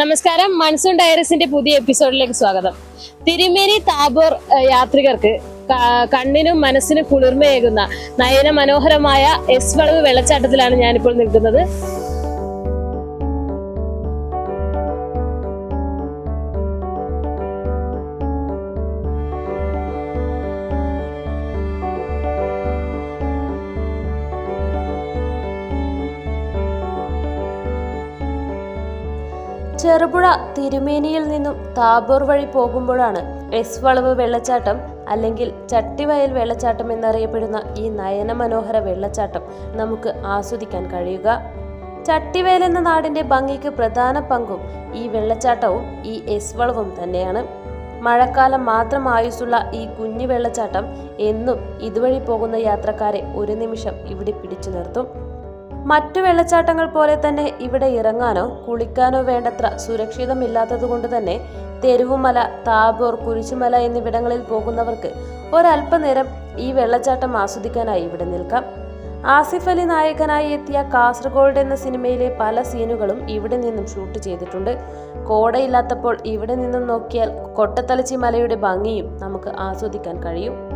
നമസ്കാരം. മൺസൂൺ ഡയറീസിന്റെ പുതിയ എപ്പിസോഡിലേക്ക് സ്വാഗതം. തിരുമേനി താബോർ യാത്രികർക്ക് കണ്ണിനും മനസ്സിനും കുളിർമയേകുന്ന നയന മനോഹരമായ എസ് വളവ് വെള്ളച്ചാട്ടത്തിലാണ് ഞാനിപ്പോൾ നിൽക്കുന്നത്. ചെറുപുഴ തിരുമേനിയിൽ നിന്നും താബോർ വഴി പോകുമ്പോഴാണ് എസ് വളവ് വെള്ളച്ചാട്ടം അല്ലെങ്കിൽ ചട്ടിവയൽ വെള്ളച്ചാട്ടം എന്നറിയപ്പെടുന്ന ഈ നയന മനോഹര വെള്ളച്ചാട്ടം നമുക്ക് ആസ്വദിക്കാൻ കഴിയുക. ചട്ടിവയൽ എന്ന നാടിന്റെ ഭംഗിക്ക് പ്രധാന പങ്കും ഈ വെള്ളച്ചാട്ടവും ഈ എസ് വളവും തന്നെയാണ്. മഴക്കാലം മാത്രം ആയുസ്സുള്ള ഈ കുഞ്ഞു വെള്ളച്ചാട്ടം എന്നും ഇതുവഴി പോകുന്ന യാത്രക്കാരെ ഒരു നിമിഷം ഇവിടെ പിടിച്ചു നിർത്തും. മറ്റു വെള്ളച്ചാട്ടങ്ങൾ പോലെ തന്നെ ഇവിടെ ഇറങ്ങാനോ കുളിക്കാനോ വേണ്ടത്ര സുരക്ഷിതമില്ലാത്തതുകൊണ്ട് തന്നെ തെരുവുമല താബോർ കുരിശുമല എന്നിവിടങ്ങളിൽ പോകുന്നവർക്ക് ഒരല്പനേരം ഈ വെള്ളച്ചാട്ടം ആസ്വദിക്കാനായി ഇവിടെ നിൽക്കാം. ആസിഫ് അലി നായകനായി എത്തിയ കാസർഗോഡ് എന്ന സിനിമയിലെ പല സീനുകളും ഇവിടെ നിന്നും ഷൂട്ട് ചെയ്തിട്ടുണ്ട്. കോടയില്ലാത്തപ്പോൾ ഇവിടെ നിന്നും നോക്കിയാൽ കൊട്ടത്തലച്ചി മലയുടെ ഭംഗിയും നമുക്ക് ആസ്വദിക്കാൻ കഴിയും.